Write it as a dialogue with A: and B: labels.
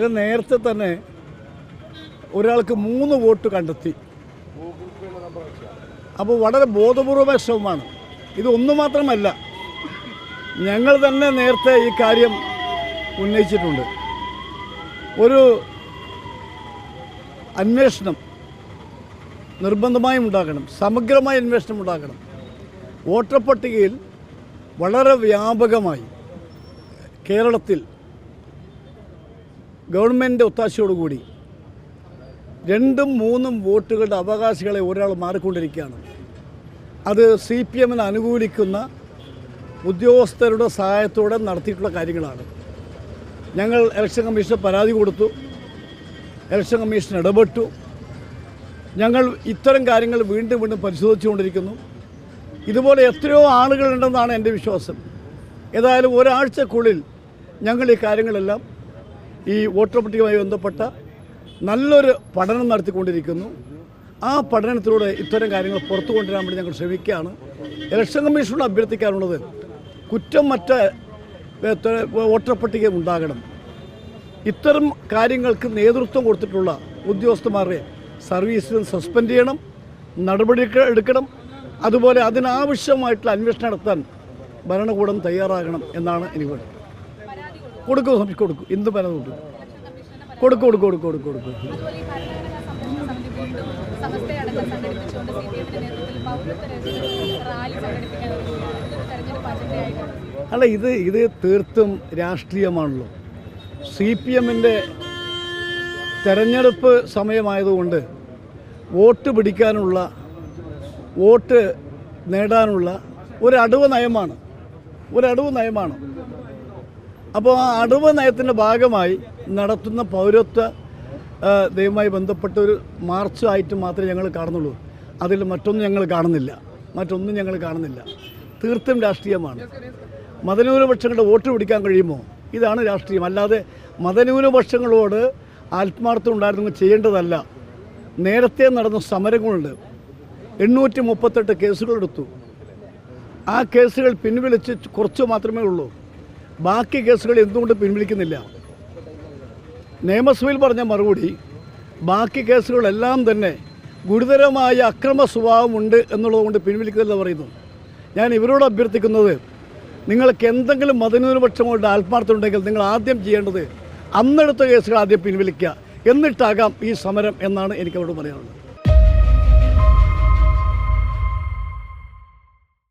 A: ഇത് നേരത്തെ തന്നെ ഒരാൾക്ക് മൂന്ന് വോട്ട് കണ്ടെത്തി. അപ്പോൾ വളരെ ബോധപൂർവമായ ശ്രമമാണ്. ഇത് ഒന്നു മാത്രമല്ല ഞങ്ങൾ തന്നെ നേരത്തെ ഈ കാര്യം ഉന്നയിച്ചിട്ടുണ്ട്. ഒരു അന്വേഷണം നിർബന്ധമായും ഉണ്ടാക്കണം സമഗ്രമായ അന്വേഷണം ഉണ്ടാക്കണം വോട്ടർ പട്ടികയിൽ വളരെ വ്യാപകമായി കേരളത്തിൽ ഗവൺമെന്റ് ഒത്താശയോടുകൂടി രണ്ടും മൂന്നും വോട്ടുകളുടെ അവകാശികളെ ഒരാൾ മാറിക്കൊണ്ടിരിക്കുകയാണ്. അത് സി പി എമ്മിന് അനുകൂലിക്കുന്ന ഉദ്യോഗസ്ഥരുടെ സഹായത്തോടെ നടത്തിയിട്ടുള്ള കാര്യങ്ങളാണ്. ഞങ്ങൾ ഇലക്ഷൻ കമ്മീഷന് പരാതി കൊടുത്തു. ഇലക്ഷൻ കമ്മീഷൻ ഇടപെട്ടു. ഞങ്ങൾ ഇത്തരം കാര്യങ്ങൾ വീണ്ടും വീണ്ടും പരിശോധിച്ചുകൊണ്ടിരിക്കുന്നു. ഇതുപോലെ എത്രയോ ആളുകളുണ്ടെന്നാണ് എന്റെ വിശ്വാസം. ഏതായാലും ഒരാഴ്ചക്കുള്ളിൽ ഞങ്ങൾ ഈ കാര്യങ്ങളെല്ലാം ഈ വോട്ടർ പട്ടികയുമായി ബന്ധപ്പെട്ട നല്ലൊരു പഠനം നടത്തിക്കൊണ്ടിരിക്കുന്നു. ആ പഠനത്തിലൂടെ ഇത്തരം കാര്യങ്ങൾ പുറത്തു കൊണ്ടുവരാൻ വേണ്ടി ഞങ്ങൾ ശ്രമിക്കുകയാണ്. ഇലക്ഷൻ കമ്മീഷനോട് അഭ്യർത്ഥിക്കാറുള്ളത് കുറ്റം മറ്റ വോട്ടർ പട്ടിക ഉണ്ടാകണം. ഇത്തരം കാര്യങ്ങൾക്ക് നേതൃത്വം കൊടുത്തിട്ടുള്ള ഉദ്യോഗസ്ഥന്മാരെ സർവീസിൽ നിന്ന് സസ്പെൻഡ് ചെയ്യണം നടപടി എടുക്കണം. അതുപോലെ അതിനാവശ്യമായിട്ടുള്ള അന്വേഷണം നടത്താൻ ഭരണകൂടം തയ്യാറാകണം എന്നാണ് എനിക്ക് വേണ്ടത് കൊടുക്കും സമി കൊടുക്കും. എന്ത് പല കൊടുക്കും കൊടുക്കും കൊടുക്കും കൊടുക്കും കൊടുക്കും കൊടുക്കും. അല്ല ഇത് ഇത് തീർത്തും രാഷ്ട്രീയമാണല്ലോ. സി പി എമ്മിന്റെ തെരഞ്ഞെടുപ്പ് സമയമായതുകൊണ്ട് വോട്ട് പിടിക്കാനുള്ള വോട്ട് നേടാനുള്ള ഒരടവ് നയമാണ്. ഒരടവ് നയമാണ്. അപ്പോൾ ആ അടവ് നയത്തിന്റെ ഭാഗമായി നടത്തുന്ന പൗരത്വ ദൈവമായി ബന്ധപ്പെട്ട ഒരു മാർച്ചായിട്ട് മാത്രമേ ഞങ്ങൾ കാണുന്നുള്ളൂ. അതിൽ മറ്റൊന്നും ഞങ്ങൾ കാണുന്നില്ല. മറ്റൊന്നും ഞങ്ങൾ കാണുന്നില്ല. തീർത്തും രാഷ്ട്രീയമാണ്. മതന്യൂനപക്ഷങ്ങളുടെ വോട്ട് പിടിക്കാൻ കഴിയുമോ? ഇതാണ് രാഷ്ട്രീയം. അല്ലാതെ മതന്യൂനപക്ഷങ്ങളോട് ആത്മാർത്ഥം ഉണ്ടായിരുന്നു ചെയ്യേണ്ടതല്ല. നേരത്തെ നടന്ന സമരങ്ങളുണ്ട്. എണ്ണൂറ്റി മുപ്പത്തെട്ട് കേസുകളെടുത്തു ആ കേസുകൾ പിൻവലിച്ച് കുറച്ച് മാത്രമേ ഉള്ളൂ. ബാക്കി കേസുകൾ എന്തുകൊണ്ട് പിൻവലിക്കുന്നില്ല? നിയമസഭയിൽ പറഞ്ഞ മറുപടി ബാക്കി കേസുകളെല്ലാം തന്നെ ഗുരുതരമായ അക്രമ സ്വഭാവമുണ്ട് എന്നുള്ളതുകൊണ്ട് പിൻവലിക്കുന്നില്ല പറയുന്നു. ഞാൻ ഇവരോട് അഭ്യർത്ഥിക്കുന്നത് നിങ്ങൾക്ക് എന്തെങ്കിലും മതന്യൂനപക്ഷങ്ങളുടെ ആത്മാർത്ഥം ഉണ്ടെങ്കിൽ നിങ്ങൾ ആദ്യം ചെയ്യേണ്ടത് അന്നെടുത്ത കേസുകൾ ആദ്യം പിൻവലിക്കുക. എന്നിട്ടാകാം ഈ സമരം എന്നാണ് എനിക്കവരോട് പറയാനുള്ളത്.